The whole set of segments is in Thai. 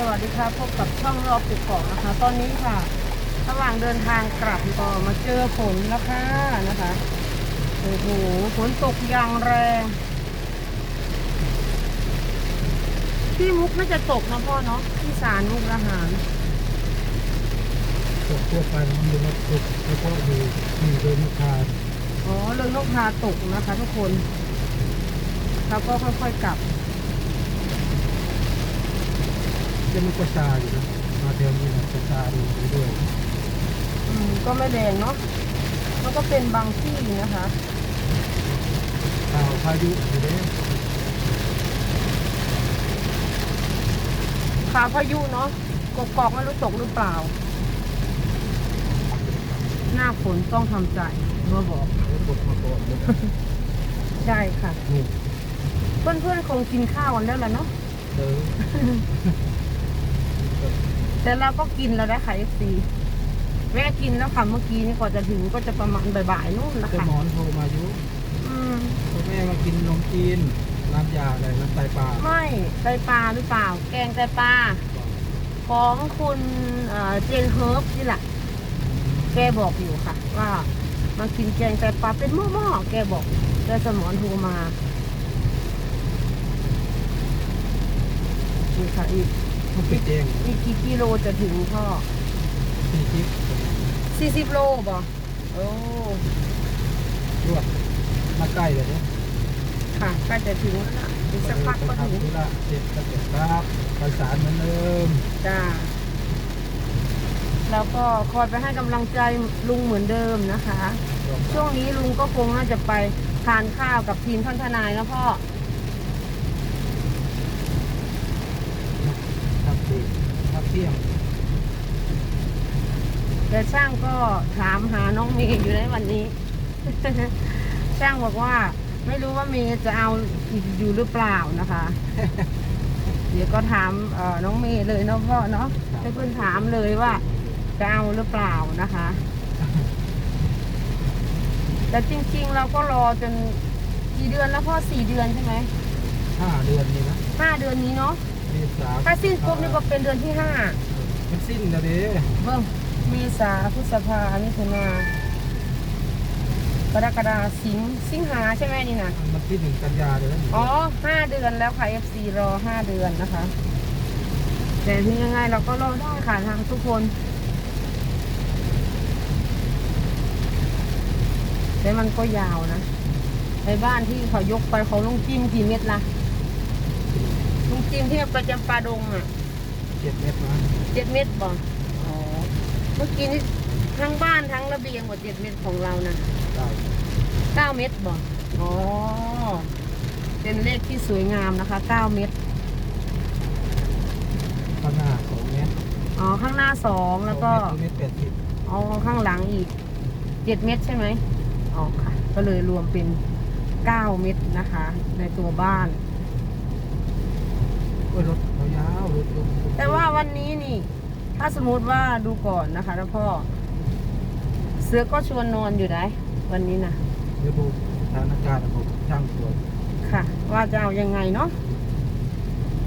สวัสดีครับพบกับช่องรอบติดเกาะนะคะ ตอนนี้ค่ะ ระหว่างเดินทางกลับก็มาเจอฝนแล้วค่ะนะคะโอ้โหฝนตกอย่างแรงที่มุกน่าจะตกนะพ่อเนาะที่สารมุกอาหารตกทั่วไปมันมีรถตกแล้วก็อยู่มีเดินทางอ๋อเรื่องนกพาตกนะคะ ทุกคน แล้วก็ค่อยๆกลับ จะมีกระชาอยู่นะมาเทวนี้นะกระชาดูไปด้วยอืมก็ไม่แรงเนาะแล้วก็เป็นบางที่นะคะข่าวพายุอยู่เด้ขาพายุเนาะกกอกไม่รู้ตกหรือเปล่า หน้าฝนต้องทำใจเมื่อบอกแล้วกดมาก่อนเลยใช่ค่ะ นี่เพื่อนๆคงกินข้าวกันแล้วล่ะเนาะเจอ แต่เราก็กินแล้วได้ค่ะเอฟซีแม่กินแล้วค่ะเมื่อกี้นี่กว่าจะถึงก็จะประมาณบ่ายๆนู่นนะเจ้าคะหมอนโทรมาอยู่อืมพ่อแม่มากินนมจีนน้ำยาอะไรน้ำไตปลาไม่ไตปลาหรือเปล่า แกงไตปลาของคุณเอ่อเจนเฮิร์บนี่แหละแกบอกอยู่ค่ะ ว่ามากินแกงไตปลาเป็นหม้อๆแกบอกแกสมอนโทรมานี่ค่ะอีก ต้องปิดเองอีกกี่กิโลจะถึงพ่อสี่ชิปสี่สิบโลบ่โอ้รวดมาใกล้เลยเนี่ยค่ะใกล้จะถึงแล้วล่ะอีกสักพักก็ไปถึงทำธุระเสร็จก็เสร็จครับไปสารเหมือนเดิมจ้าแล้วก็คอยไปให้กำลังใจลุงเหมือนเดิมนะคะ ช่วงนี้ลุงก็คงน่าจะไปทานข้าวกับทีมท่านทนายนะพ่อ ทับ ทีทับเที่ยงแต่ช่างก็ถามหาน้องเมย์อยู่ในวันนี้ ช่างบอกว่า ไม่รู้ว่าเมย์จะเอาอีกอยู่หรือเปล่านะคะ เดี๋ยวก็ถามเอ่อน้องเมย์เลยเนาะพ่อเนาะให้เพื่อนถามเลยว่า จะเอาหรือเปล่านะคะ แต่จริง ๆ เราก็รอจนกี่เดือนแล้วพ่อสี่เดือนใช่ไหมห้าเดือนนี่นะห้าเดือนนี้เนาะเมษาถ้าสิ้นปุ๊บนี่ก็เป็นเดือนที่ห้ามันสิ้นแล้วเด้เบิ่งเมษาพฤษภามิถุนากรกฎาสิงห์สิงหาใช่ไหมนี่นะมันที่หนึ่งกันยาเลยนะอ๋อห้าเดือนแล้วค่ะ FC รอห้าเดือนนะคะ แต่ถึงยังไงเราก็รอได้ค่ะทางทุกคน แต่มันก็ยาวนะในบ้านที่เขายกไปเขาลงจิ้มกี่เม็ดละ ลุงจิ้มที่ไปจำปาดงอะเจ็ดเมตรนะเจ็ดเม็ดบ่อ๋อเมื่อกี้นี่ทั้งบ้านทั้งระเบียงหมดเจ็ดเม็ดของเรานะได้เก้าเม็ดบ่อ๋อเป็นเลขที่สวยงามนะคะเก้าเม็ดข้างหน้าสองเมตรอ๋อข้างหน้าสองแล้วก็สองเมตรเมตรแปดสิบอ๋อข้างหลังอีกเจ็ดเม็ดใช่ไหมอ๋อค่ะ ก็เลยรวมเป็นเก้าเม็ดนะคะ ในตัวบ้านโอ้ ยรถเขายาวรถยนต์แต่ว่าวันนี้นี่ ถ้าสมมติว่าดูก่อนนะคะแล้วพ่อ เสือก็ชวนนอนอยู่ได้วันนี้นะเดี๋ยวดูสถานการณ์ของช่างตรวจค่ะ ว่าจะเอายังไงเนาะ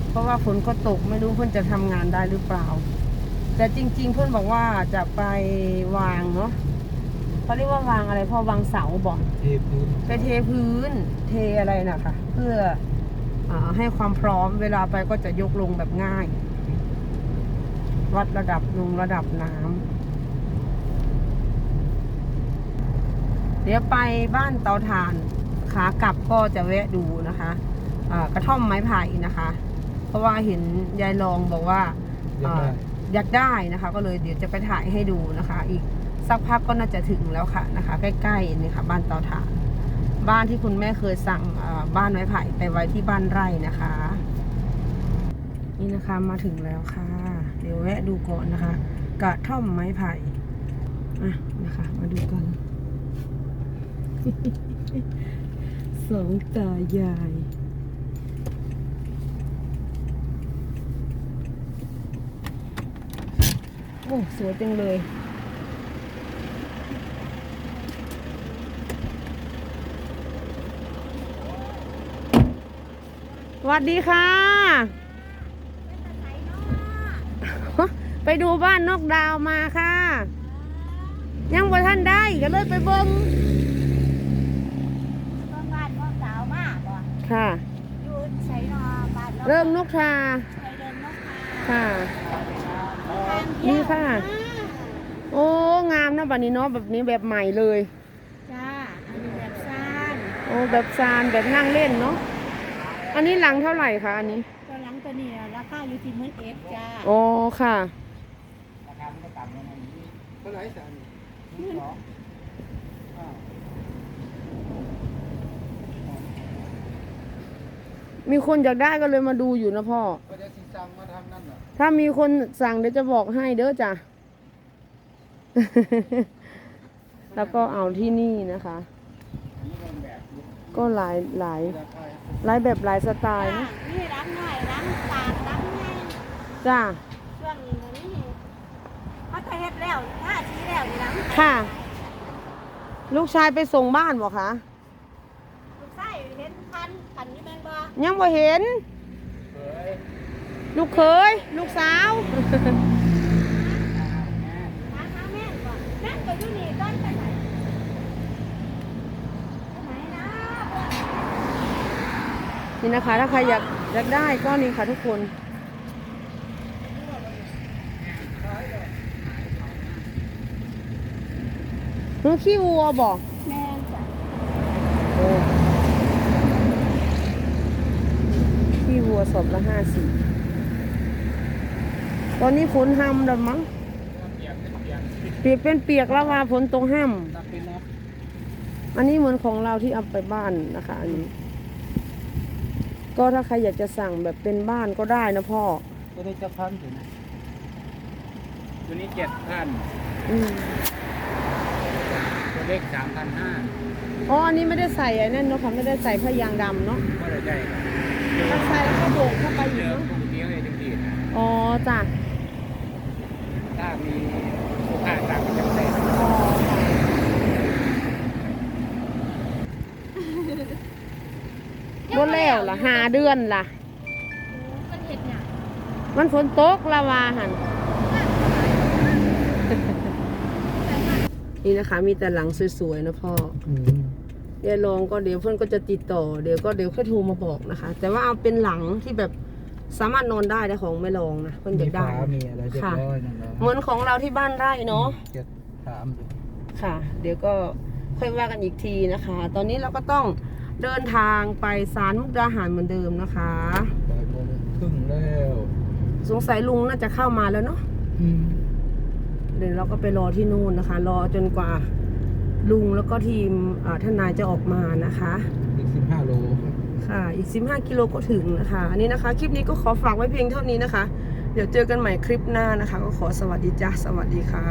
เพราะว่าฝนก็ตกไม่รู้เพื่อนจะทำงานได้หรือเปล่า แต่จริง ๆ เพื่อนบอกว่าจะไปวางเนาะเขาเรียกว่าวางอะไรพ่อวางเสาบอกเทพื้นไปเทพื้น เทอะไรนะคะเพื่ออา ให้ความพร้อมเวลาไปก็จะยกลงแบบง่าย วัดระดับลงระดับน้ำเดี๋ยวไปบ้านเตาถ่านขากลับก็จะแวะดูนะคะอ่ากระท่อมไม้ไผ่นะคะ เพราะว่าเห็นยายรองบอกว่าเรียบอ่าได้อยากได้นะคะ ก็เลยเดี๋ยวจะไปถ่ายให้ดูนะคะ อีกสักพักก็น่าจะถึงแล้วค่ะนะคะ ใกล้ๆนี่ค่ะ บ้านเตาถ่าน บ้านที่คุณแม่เคยสั่งบ้านไม้ไผ่ไปไว้ที่บ้านไร่นะคะ นี่นะคะมาถึงแล้วค่ะ เดี๋ยวแวะดูก่อนนะคะ กระท่อมไม้ไผ่อะนะคะ มาดูกันสองตายายโอ้สวยจังเลย สวัสดีค่ะ ไปดูบ้านนอกดาวมาค่ะ ยังบ่ท่านได้ก็เลยไปเบิ้งเบิ่งบ้านพ่อสาวมาบ่ค่ะอยู่ไสนอบ้านเริ่มนกทาไปเดินนกมาค่ะทางนี่เที่ยวค่ะ โอ้งามนะบัดนี้เนาะแบบนี้แบบใหม่เลยจ้าอันนี้แบบซ่านโอ้แบบซานแบบนั่งเล่นเนาะ อันนี้หลังเท่าไหร่คะอันนี้ตัวหลังตัวนี้ราคาอยู่ที่หมื่นเอฟจ้าโอ้ค่ะเท่าไหร่สามสองอ้าวมีคนอยากได้ก็เลยมาดูอยู่นะพ่อก็จะสิสั่งมาทำนั่นเหรอถ้ามีคนสั่งเดี๋ยวจะบอกให้เด้อจ้ะ แล้วก็เอาที่นี่นะคะอันนี้เป็นแบบยุคก็หลายหลายราคา หลายแบบหลายสไตล์นะนี่รังหน่อยรังปากรังไงจ้าช่วงนี้นะนี่เขาจะเฮ็ดแล้วท่าชี้แล้วนี่รังค่ะ ลูกชายไปส่งบ้านบอกคะลูกไส้เห็นพันพันนี่แม่นบ่ยังบ่เห็นเฮ้ยลูกเคย ลูกสาวทางหาแม่นบ่แม่นก็อยู่นี่ต้นไปไหนไปไหนนะเพื่อ นนี่นะคะ ถ้าใครอยากอยากได้ก็นี่ค่ะทุกคนหนูขี้วัวบอกแม่นจ้ะขี้วัวศพละห้าสิบตอนนี้ฝนห้ำแล้วมั้งเปลี่ยนเป็นเปลี่ยนเปียกเป็นเปียกแล้วว่าฝนตรงห้นับเป็นนับำอันนี้เหมือนของเราที่เอาไปบ้านนะคะ อันนี้ ก็ถ้าใครอยากจะสั่งแบบเป็นบ้านก็ได้นะพ่อก็ได้จะพันถึงตัวนี้เจ็ดพันอืมตัวเล็กสามพันห้าอ๋ออันนี้ไม่ได้ใส่ไอ้นั่นเนาะค่ะไม่ได้ใส่ผ้ายางดำเนาะก็ได้ได้ถ้าใส่แล้วก็โบกเข้าไปอเจยู่อเนาะพวกเลี้ยงไอ้ทั้งทีนะอ๋อจ้ะถ้ามีลูกค้าสั่งก็จะได้ อ๋อค่ะบน แล้วล่ะหาเดือนล่ะ มันเห็ดหยังมันฝนตกละวาหันนี่นะคะ มีแต่หลังสวยๆนะพ่ออืมเดี๋ยวลองก็เดี๋ยวเพื่อนก็จะติดต่อเดี๋ยวก็เดี๋ยวค่อยโทรมาบอกนะคะ แต่ว่าเอาเป็นหลังที่แบบสามารถนอนได้แต่ของไม่ลองนะเพื่อนอยากได้มีฝามีอะไรเรียบร้อยนั่นแหละเหมือนของเราที่บ้านไร่เนาะเจ็ดสามอยู่ค่ะ เดี๋ยวก็ค่อยว่ากันอีกทีนะคะ ตอนนี้เราก็ต้อง เดินทางไปศาลมุกดาหารเหมือนเดิมนะคะบ่ายโมงครึ่งแล้วสงสัยลุงน่าจะเข้ามาแล้วเนาะอืมเดี๋ยวเราก็ไปรอที่นู่นนะคะ รอจนกว่าลุงแล้วก็ทีมเอ่อทนายจะออกมานะคะ อีกสิบห้าโลครับค่ะ อีก 15 กิโลก็ถึงนะคะ อันนี้นะคะ คลิปนี้ก็ขอฝากไว้เพียงเท่านี้นะคะ เดี๋ยวเจอกันใหม่คลิปหน้านะคะ ก็ขอสวัสดีจ้าสวัสดีค่ะ